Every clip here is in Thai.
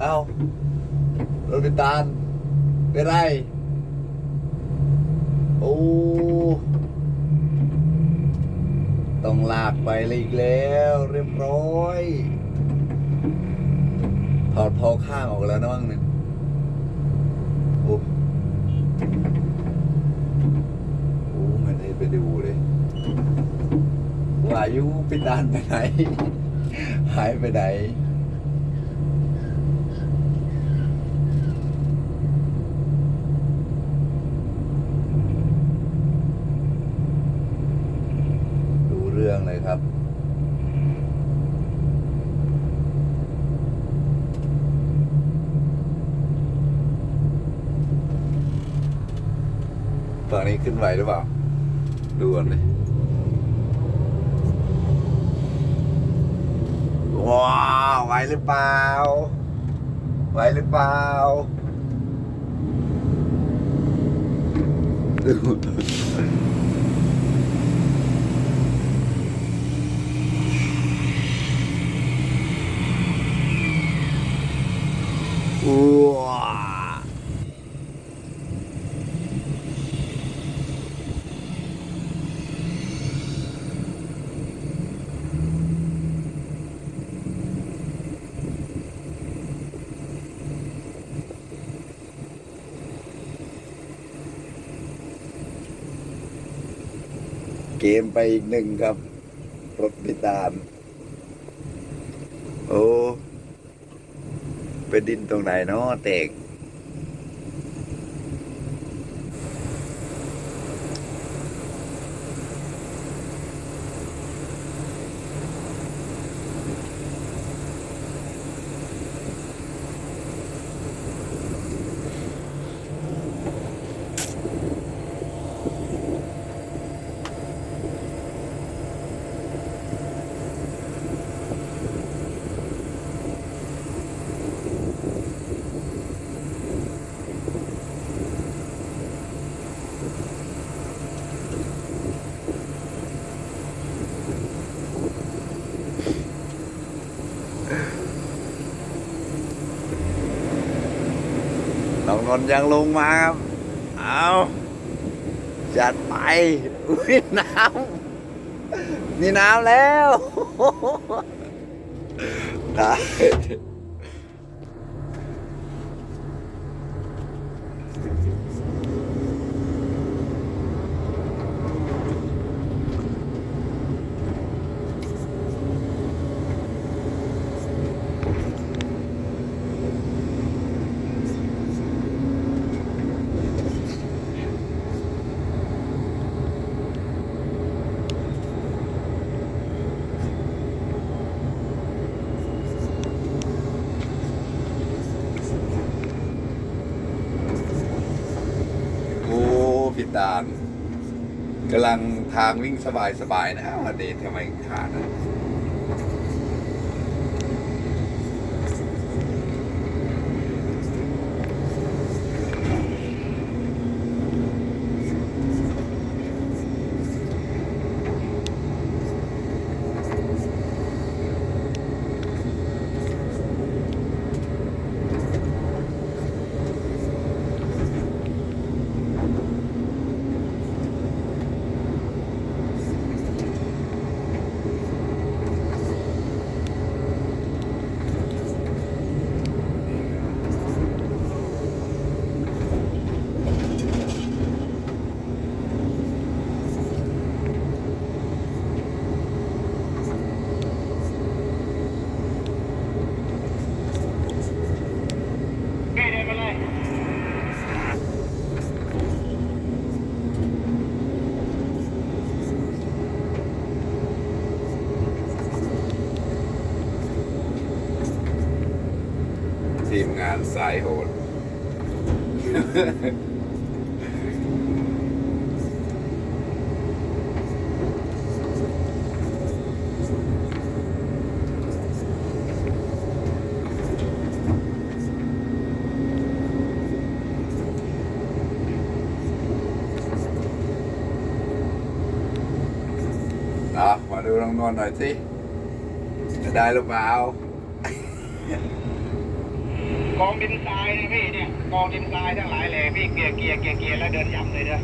เอ้าโรบินตานเป็นไร โอ้ ต้องลากไปเลยอีกแล้วเรียบร้อย ถอดพอข้างออกแล้วนะมั้งเนี่ยโอ้โอ้ม่ได้ไปดูเลยว่าอายุปิดานไปไหน หายไปไหน ดูเรื่องเลยครับ ฝั่งนี้ขึ้นไหวหรือเปล่า ดูก่อนเลยว้าวไหวหรือเปล่าไหวหรือเปล่าดูว้า เกมไปอีกหนึ่งครับ รถพิตาม โอ้ ไปดินตรงไหนเนาะเตก น้อนยังลงมาครับ เอาจัดไปอุ้ยน้ำนี่น้ำแล้วได้ โอ้พิ ดานกำลังทางวิ่งสบายๆนะฮะวันนี้ทำไมขาดนะทีมงานสายโหดอะมาดูน้องนวลหน่อยสิจะได้หรือเปล่า กองดินทรายนะพี่เนี่ยกองดินทรายทั้งหลายแหล่พี่เกียร์เกียร์เกียร์เกียร์แล้วเดินย้ำเลยเด้อ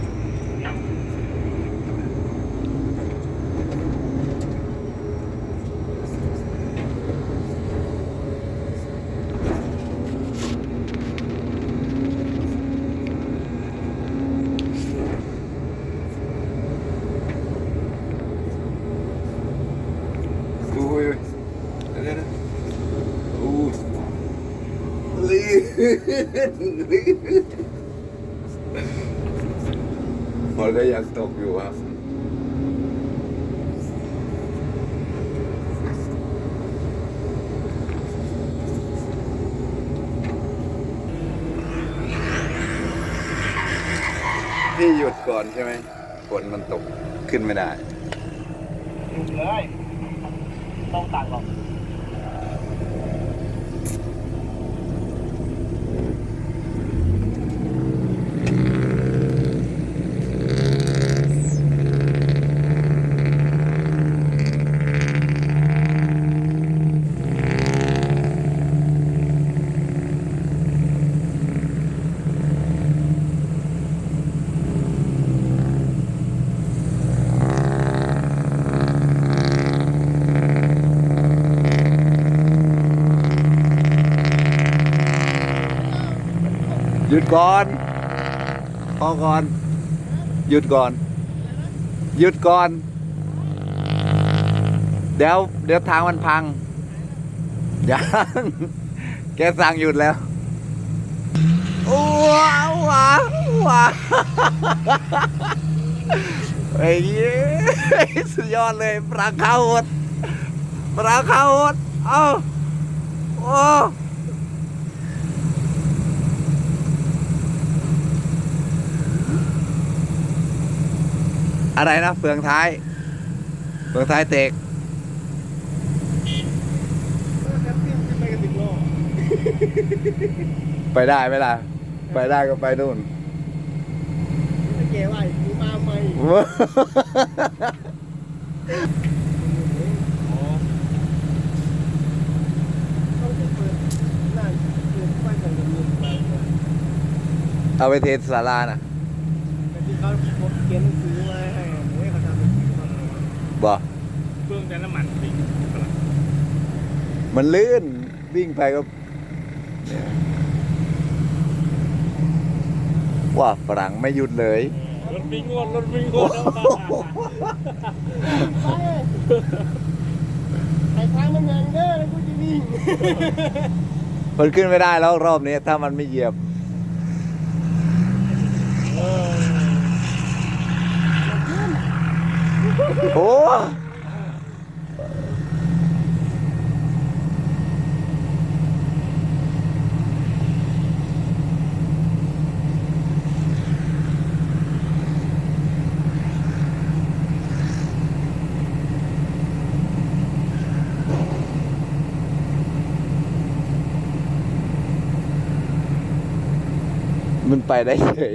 อุ้ยเดี๋ยวเดี๋ยวอู้ลื่นลื่น ฝนก็ยังตกอยู่ครับพี่หยุดก่อนใช่ไหมฝนมันตกขึ้นไม่ได้หยุดเลย ต้องตัดหรอก หยุดก่อน พอก่อน หยุดก่อน หยุดก่อน เดี๋ยว เดี๋ยวทางมันพัง ยัง แกสั่งหยุดแล้วว้าวว้าวว้าวไอ้เหี้ยสุดยอดเลยปลาข้าวหดปลาข้าวหดเอ้าโอ้ อะไรนะเฟืองท้าย เฟืองท้ายเตกไปได้ไหมล่ะ ไปได้ก็ไปนู่นเก๋ว่ากูมาใหม่เขาจะเปิดหน้าเปิดไฟกันกันเลยเอาไปเทศศาลานะแต่ที่เขาเขียนหนังสือมาให้ให้เขาทำเป็นสีมา บอกเครื่องแต่น้ำมันปิงมันลื่นวิ่งไปก็เนี่ยว่าฝรั่งไม่หยุดเลย รถวิ่งงวดรถวิ่งงวดไอ้ทางมันยังเด้อแล้วกูจะวิ่งมันขึ้นไม่ได้แล้วรอบนี้ถ้ามันไม่เหยียบ โอ้มันไปได้เฉย